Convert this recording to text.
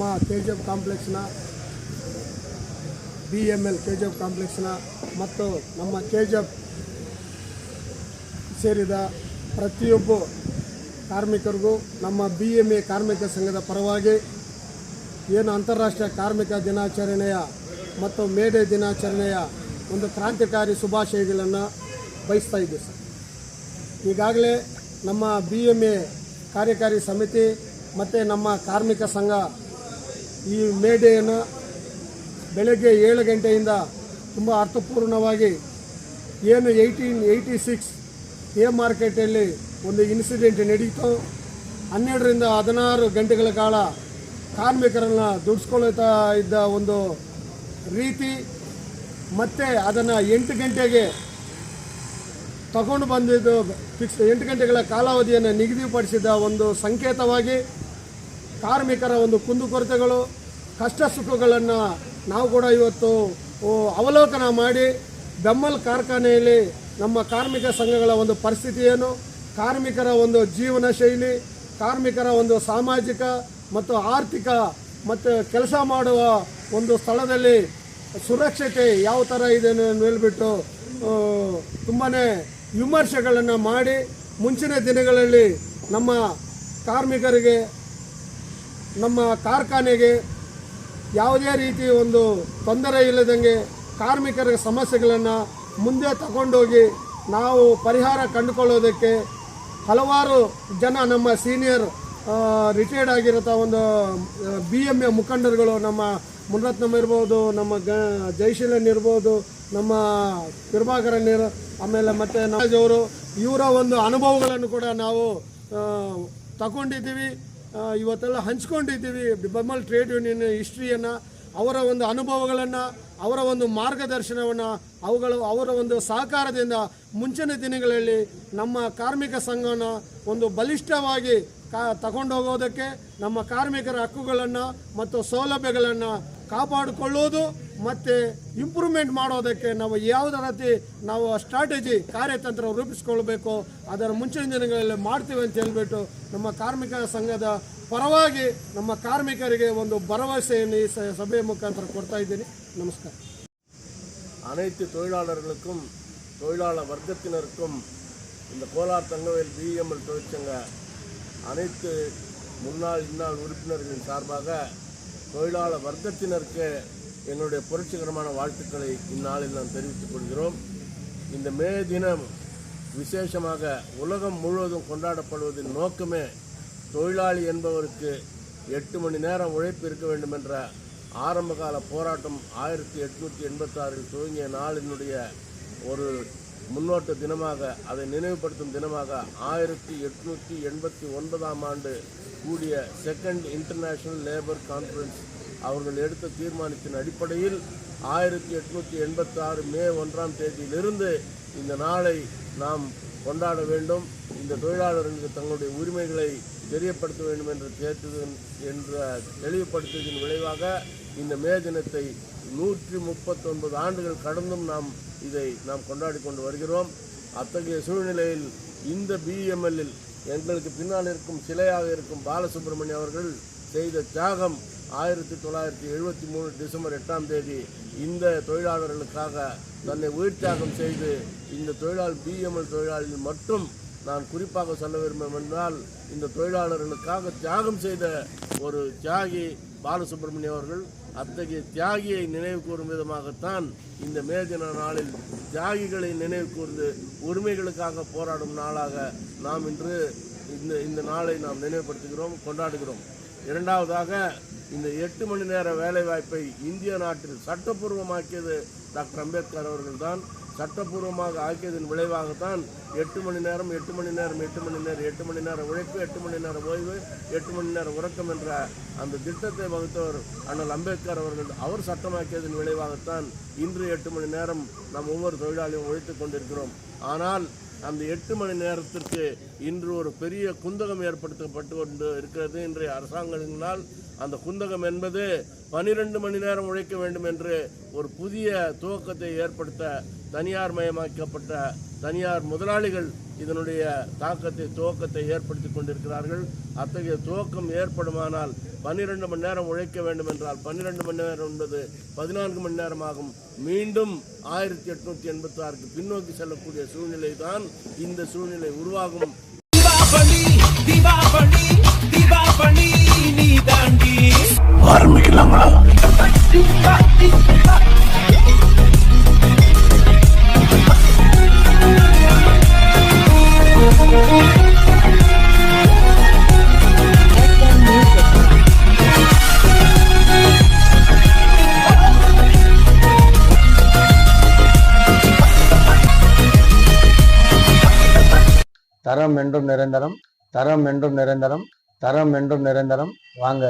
ನಮ್ಮ K G F ಕಾಂಪ್ಲೆಕ್ಸ್ನ B M L K G F ಕಾಂಪ್ಲೆಕ್ಸ್ನ ಮತ್ತು ನಮ್ಮ ಕೆ ಜಿ ಎಫ್ ಸೇರಿದ ಪ್ರತಿಯೊಬ್ಬ ಕಾರ್ಮಿಕರಿಗೂ ನಮ್ಮ ಬಿ ಎಂ ಎ ಕಾರ್ಮಿಕ ಸಂಘದ ಪರವಾಗಿ ಏನು ಅಂತಾರಾಷ್ಟ್ರೀಯ ಕಾರ್ಮಿಕ ದಿನಾಚರಣೆಯ ಮತ್ತು ಮೇಡೆ ದಿನಾಚರಣೆಯ ಒಂದು ಕ್ರಾಂತಿಕಾರಿ ಶುಭಾಶಯಗಳನ್ನು ಬಯಸ್ತಾ ಇದ್ದೀವಿ ಸರ್. ಈಗಾಗಲೇ ನಮ್ಮ ಬಿ ಎಂ ಎ ಕಾರ್ಯಕಾರಿ ಸಮಿತಿ ಮತ್ತು ನಮ್ಮ ಕಾರ್ಮಿಕ ಸಂಘ ಈ ಮೇಡೆಯನ್ನು ಬೆಳಗ್ಗೆ ಏಳು ಗಂಟೆಯಿಂದ ತುಂಬ ಅರ್ಥಪೂರ್ಣವಾಗಿ ಏನು ಏಯ್ಟೀನ್ ಏಯ್ಟಿ ಸಿಕ್ಸ್ ಎ ಮಾರ್ಕೆಟಲ್ಲಿ ಒಂದು ಇನ್ಸಿಡೆಂಟ್ ನಡೀತು, ಹನ್ನೆರಡರಿಂದ ಹದಿನಾರು ಗಂಟೆಗಳ ಕಾಲ ಕಾರ್ಮಿಕರನ್ನು ದುಡಿಸ್ಕೊಳ್ತಾ ಇದ್ದ ಒಂದು ರೀತಿ, ಮತ್ತು ಅದನ್ನು ಎಂಟು ಗಂಟೆಗೆ ತಗೊಂಡು ಬಂದಿದ್ದು ಫಿಕ್ಸ್ ಎಂಟು ಗಂಟೆಗಳ ಕಾಲಾವಧಿಯನ್ನು ನಿಗದಿಪಡಿಸಿದ ಒಂದು ಸಂಕೇತವಾಗಿ ಕಾರ್ಮಿಕರ ಒಂದು ಕುಂದುಕೊರತೆಗಳು ಕಷ್ಟ ಸುಖಗಳನ್ನು ನಾವು ಕೂಡ ಇವತ್ತು ಅವಲೋಕನ ಮಾಡಿ ಬೆಮ್ಮಲ್ ಕಾರ್ಖಾನೆಯಲ್ಲಿ ನಮ್ಮ ಕಾರ್ಮಿಕ ಸಂಘಗಳ ಒಂದು ಪರಿಸ್ಥಿತಿ ಏನು? ಕಾರ್ಮಿಕರ ಒಂದು ಜೀವನ ಶೈಲಿ, ಕಾರ್ಮಿಕರ ಒಂದು ಸಾಮಾಜಿಕ ಮತ್ತು ಆರ್ಥಿಕ ಮತ್ತು ಕೆಲಸ ಮಾಡುವ ಒಂದು ಸ್ಥಳದಲ್ಲಿ ಸುರಕ್ಷತೆ ಯಾವ ಥರ ಇದೆ ಹೇಳಿಬಿಟ್ಟು ಹೇಳ್ಬಿಟ್ಟು ತುಂಬಾ ವಿಮರ್ಶೆಗಳನ್ನು ಮಾಡಿ ಮುಂಚಿನ ದಿನಗಳಲ್ಲಿ ನಮ್ಮ ಕಾರ್ಮಿಕರಿಗೆ ನಮ್ಮ ಕಾರ್ಖಾನೆಗೆ ಯಾವುದೇ ರೀತಿ ಒಂದು ತೊಂದರೆ ಇಲ್ಲದಂಗೆ ಕಾರ್ಮಿಕರ ಸಮಸ್ಯೆಗಳನ್ನು ಮುಂದೆ ತಗೊಂಡೋಗಿ ನಾವು ಪರಿಹಾರ ಕಂಡುಕೊಳ್ಳೋದಕ್ಕೆ ಹಲವಾರು ಜನ ನಮ್ಮ ಸೀನಿಯರ್ ರಿಟೈರ್ಡ್ ಆಗಿರೋ ಒಂದು ಬಿ ಎಂ ಎ ಮುಖಂಡರುಗಳು ನಮ್ಮ ಮುನರತ್ನಮ್ ಇರ್ಬೋದು, ನಮ್ಮ ಗ ಜಯಶೀಲನ್ ಇರ್ಬೋದು, ನಮ್ಮ ಕಿರ್ಭಾಕರನ್ ಇರ, ಆಮೇಲೆ ಮತ್ತು ಅವರು ಇವರ ಒಂದು ಅನುಭವಗಳನ್ನು ಕೂಡ ನಾವು ತಗೊಂಡಿದ್ದೀವಿ. ಇವತ್ತೆಲ್ಲ ಹಂಚ್ಕೊಂಡಿದ್ದೀವಿ. ಬೆಮ್ಮಲ್ ಟ್ರೇಡ್ ಯೂನಿಯನ್ ಹಿಸ್ಟ್ರಿಯನ್ನು, ಅವರ ಒಂದು ಅನುಭವಗಳನ್ನು, ಅವರ ಒಂದು ಮಾರ್ಗದರ್ಶನವನ್ನು, ಅವುಗಳು, ಅವರ ಒಂದು ಸಹಕಾರದಿಂದ ಮುಂಚಿನ ದಿನಗಳಲ್ಲಿ ನಮ್ಮ ಕಾರ್ಮಿಕ ಸಂಘನ ಒಂದು ಬಲಿಷ್ಠವಾಗಿ ಕಾ ತಗೊಂಡೋಗೋದಕ್ಕೆ ನಮ್ಮ ಕಾರ್ಮಿಕರ ಹಕ್ಕುಗಳನ್ನು ಮತ್ತು ಸೌಲಭ್ಯಗಳನ್ನು ಕಾಪಾಡಿಕೊಳ್ಳುವುದು ಮತ್ತು ಇಂಪ್ರೂವ್ಮೆಂಟ್ ಮಾಡೋದಕ್ಕೆ ನಾವು ಯಾವುದೇ ರೀತಿ ನಾವು ಸ್ಟ್ರಾಟಜಿ ಕಾರ್ಯತಂತ್ರ ರೂಪಿಸ್ಕೊಳ್ಬೇಕು ಅದರ ಮುಂಚಿನ ದಿನಗಳಲ್ಲಿ ಮಾಡ್ತೀವಿ ಅಂತ ಹೇಳ್ಬಿಟ್ಟು ನಮ್ಮ ಕಾರ್ಮಿಕ ಸಂಘದ ಪರವಾಗಿ ನಮ್ಮ ಕಾರ್ಮಿಕರಿಗೆ ಒಂದು ಭರವಸೆಯನ್ನು ಈ ಸ- ಸಭೆಯ ಮುಖಾಂತರ ಕೊಡ್ತಾ ಇದ್ದೀನಿ ನಮಸ್ಕಾರ அனைத்து தொழிலாளர்களுக்கும் தொழிலாளர் வர்க்கத்தினருக்கும் இந்த கோலார் தங்கவேல் பிஎம்எல் தொழிற்சங்க அனைத்து முன்னாள் இன்னாள் உறுப்பினர்களின் சார்பாக தொழிலாளர் வர்க்கத்தினருக்கு எங்களுடைய புரட்சிகரமான வாழ்த்துக்களை இந்நாளில் நாம் தெரிவித்துக் கொள்கிறோம். இந்த மே தினம் விசேஷமாக உலகம் முழுவதும் கொண்டாடப்படுவதின் நோக்கமே தொழிலாளி என்பவருக்கு எட்டு மணி நேரம் உழைப்பு இருக்க வேண்டும் என்ற ஆரம்பகால போராட்டம் ஆயிரத்தி எட்நூற்றி எண்பத்தாறில் துவங்கிய நாளினுடைய ஒரு முன்னோட்ட தினமாக அதை நினைவுபடுத்தும் தினமாக ஆயிரத்தி எட்நூற்றி எண்பத்தி ஒன்பதாம் ஆண்டு கூடிய செகண்ட் இன்டர்நேஷனல் லேபர் கான்ஃபரன்ஸ் அவர்கள் எடுத்த தீர்மானத்தின் அடிப்படையில் ஆயிரத்தி எட்நூற்றி எண்பத்தாறு மே ஒன்றாம் தேதியிலிருந்து இந்த நாளை நாம் கொண்டாட வேண்டும். இந்த தொழிலாளர்களுக்கு தங்களுடைய உரிமைகளை தெரியப்படுத்த வேண்டும் என்று கேட்டது என்ற தெளிவுபடுத்தியதன் விளைவாக இந்த மே தினத்தை நூற்றி முப்பத்தொன்பது ஆண்டுகள் கடந்தும் நாம் இதை நாம் கொண்டாடி கொண்டு வருகிறோம். அத்தகைய சூழ்நிலையில் இந்த பிஎம்எல்லில் எங்களுக்கு பின்னால் இருக்கும் சிலையாக இருக்கும் பாலசுப்ரமணியம் அவர்கள் செய்த தியாகம் ஆயிரத்தி தொள்ளாயிரத்தி எழுபத்தி மூணு டிசம்பர் எட்டாம் தேதி இந்த தொழிலாளர்களுக்காக தன்னை உயிர் தியாகம் செய்து இந்த தொழிலாளர் பிஎம்எல் தொழிலாளிகள் மட்டும் நான் குறிப்பாக சொல்ல விரும்பும் என்றால் இந்த தொழிலாளர்களுக்காக தியாகம் செய்த ஒரு தியாகி பாலசுப்ரமணியம் அவர்கள் அத்தகைய தியாகியை நினைவு கூறும் விதமாகத்தான் இந்த மே தின நாளில் தியாகிகளை நினைவு கூர்ந்து உரிமைகளுக்காக போராடும் நாளாக நாம் இன்று இந்த இந்த நாளை நாம் நினைவுபடுத்துகிறோம் கொண்டாடுகிறோம். இரண்டாவதாக இந்த எட்டு மணி நேர வேலைவாய்ப்பை இந்திய நாட்டில் சட்டப்பூர்வமாக்கியது டாக்டர் அம்பேத்கர் அவர்கள் தான் சட்டப்பூர்வமாக ஆக்கியதன் விளைவாகத்தான் எட்டு மணி நேரம் எட்டு மணி நேரம் எட்டு மணி நேரம் எட்டு மணி நேரம் உழைப்பு எட்டு மணி நேரம் ஓய்வு எட்டு மணி நேரம் உறக்கம் என்ற அந்த திட்டத்தை வகுத்தவர் அண்ணல் அம்பேத்கர் அவர்கள். அவர் சட்டமாக்கியதன் விளைவாகத்தான் இன்று எட்டு மணி நேரம் நாம் ஒவ்வொரு தொழிலாளியும் உழைத்துக் கொண்டிருக்கிறோம். ஆனால் அந்த எட்டு மணி நேரத்திற்கு இன்று ஒரு பெரிய குந்தகம் ஏற்படுத்தப்பட்டு கொண்டு இருக்கிறது. இன்றைய அரசாங்கங்களால் அந்த குந்தகம் என்பது பன்னிரெண்டு மணி நேரம் உழைக்க வேண்டும் என்று ஒரு புதிய துவக்கத்தை ஏற்படுத்த தனியார் மயமாக்கப்பட்ட தனியார் முதலாளிகள் இதனுடைய தாக்கத்தை துவக்கத்தை ஏற்படுத்தி கொண்டிருக்கிறார்கள். அத்தகைய துவக்கம் ஏற்படுமானால் பன்னிரெண்டு மணி நேரம் உழைக்க வேண்டும் என்றால் பன்னிரெண்டு மணி நேரம் என்பது பதினான்கு மணி நேரமாகும். மீண்டும் ஆயிரத்தி எட்நூற்றி எண்பத்தி ஆறுக்கு பின்னோக்கி செல்லக்கூடிய சூழ்நிலை தான் இந்த சூழ்நிலை உருவாகும். தீபாவளி தீபாவளி தீபாவளி தாண்டி. ஆரம்பிக்கலாங்களா? தரம் என்றும் நிரந்தரம் தரம் என்றும் நிரந்தரம் தரம் என்றும் நிரந்தரம். வாங்க.